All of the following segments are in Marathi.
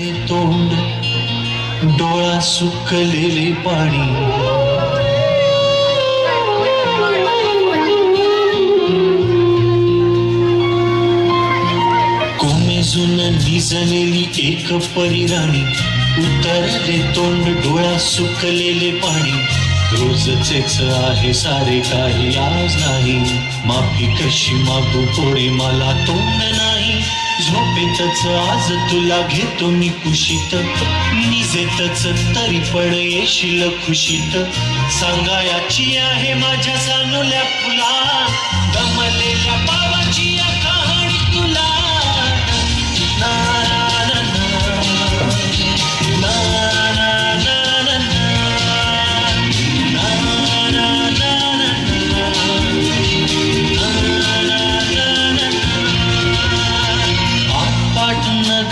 रे तोंड डोळा सुकलेले पाणी. कोमेजून निजलेली एक परिराणी उतरले तोंड डोळा सुकलेले पाणी. रोजचेच आहे सारे काही आज नाही. माफी कशी मागू पुढे मला तोंड नाही. झोपेतच आज तुला घेतो मी कुशीत. निजेतच तरी पण येशील खुशीत. सांगायाची आहे माझ्या सानुल्या फुला. दमलेल्या पावाची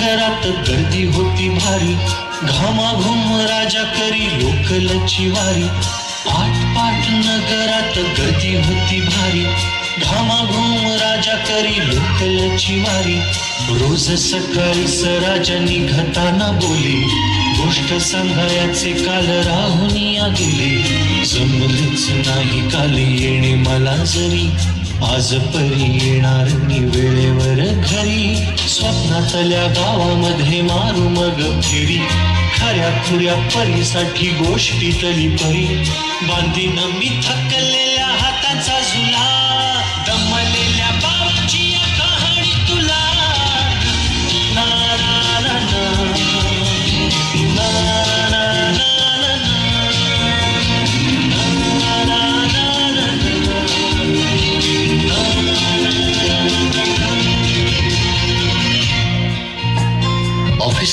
घरात गर्दी होती भारी. घामाघूम राजा करी लोकलची वारी. पाठ नगरात गर्दी होती भारी. घामाघूम राजा करी लोकलची वारी. रोज सकाळी सराजा निघताना बोले. गोष्ट सांगायचे काल राहुनिया गेले जमलच नाही काल येणे मला जरी. आज परी येणार मी वेळेवर घरी. स्वप्नातल्या गावामध्ये मारू मग फेरी. खऱ्या खुऱ्या परीसाठी गोष्टीतली परी. बांधीन मी थकले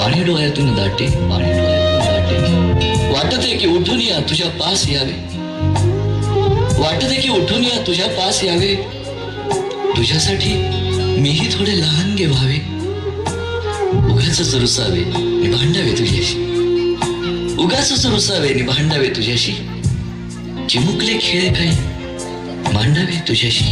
पाणी डोळ्यातून दाटे पाणी डोळ्यातून दाटे. वाटत आहे की उठून या तुझ्या पास यावे. वाटत आहे की उठून या तुझ्या पास यावे. तुझ्यासाठी मीही थोडे लहान गे व्हावे उगाच रुसावे नि भांडावे तुझ्याशी. उगाच रुसावे नि भांडावे तुझ्याशी. चिमुकले खेळ काही मांडावे तुझ्याशी.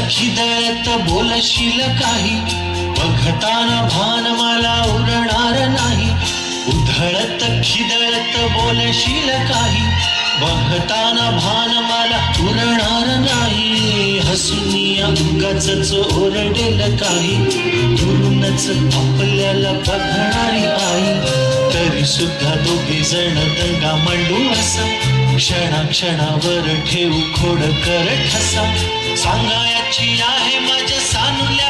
उधळत बोलशील काही? बघताना भान मला उरणार नाही. उधळत खिदळत बोलशील काही? बघताना भान मला उरणार नाही. हसुनिया उगाच ओरडेल काही. दुरूनच आपल्याला बघणारी आई. तरी सुद्धा दोघे जण दंगा मांडू असा. क्षणा क्षणावर ठेवू खोड कर ठसा. सांगायची आहे माझ्या सानुल्या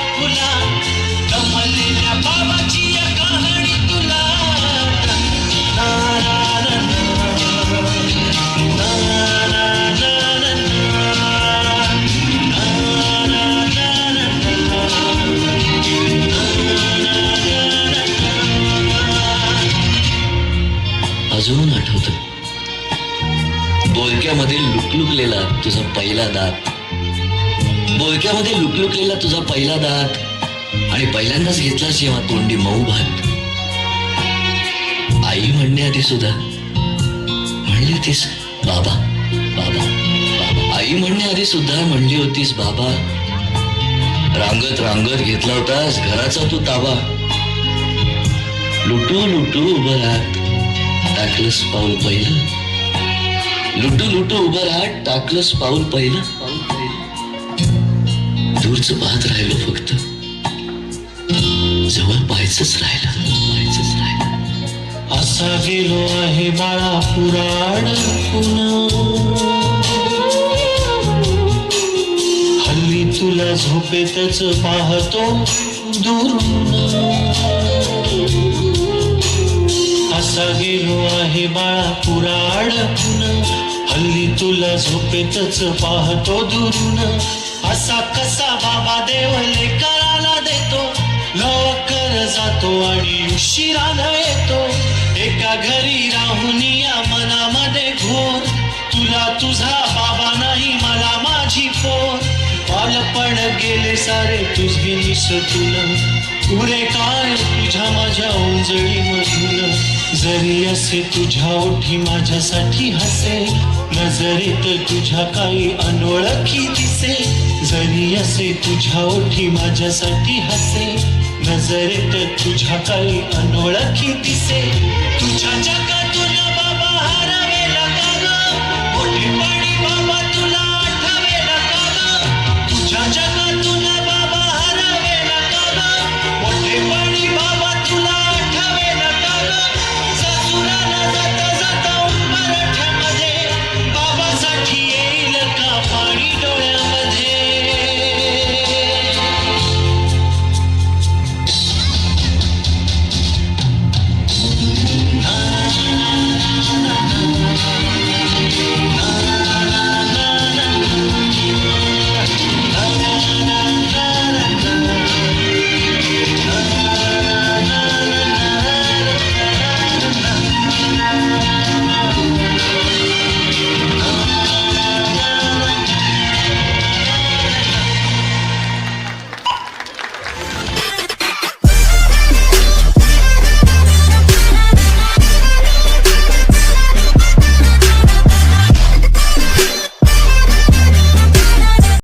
अजून आठवत. बोलक्यामध्ये लुकलुकलेला तुझा पहिला दात. बोलक्यामध्ये लुकलुकलेला तुझा पहिला दात आणि पहिल्यांदाच घेतला जेव्हा तोंडी मऊ भात. आई म्हणण्याआधी सुद्धा म्हणली होतीस बाबा बाबा बाबा. आई म्हणण्याआधी सुद्धा म्हणली होतीस बाबा रांगत रांगत घेतला होतास घराचा तू ताबा. लुटू लुटू उभं राहत टाकलंस पाऊल पहिलं. लुटू लुटू उभं राहत टाकलंस पाऊल पहिलं पाऊल पहिलं. दूरच पाहत राहिलो फक्त. जवळ पाहायचंच राहिलं. पाहायचंच राहिलं. असा गेलो आहे बाळा पुराण हल्ली तुला झोपेतच पाहतो दुरून. असा गेलो आहे बाळा पुराण हल्ली तुला झोपेतच पाहतो दुरून. असा कसा बाबा देवले करा देतो. लवकर जातो आणि उशिरानं येतो. एका घरी राहून या मनामध्ये घोर. तुला तुझा बाबा नाही मला माझी पोर. बालपण गेले सारे तुझे निसटून. पुरे काय तुझ्या माझ्या ओंजळी मधून जरी असे तुझ्या ओठी माझ्यासाठी हसे नजरेत तुझ्या काही अनोळखी दिसे. जणी असे तुझ्या ओठी माझ्यासाठी हसे नजरेत तुझ्या काही अनोळखी दिसे तुझ्या जगा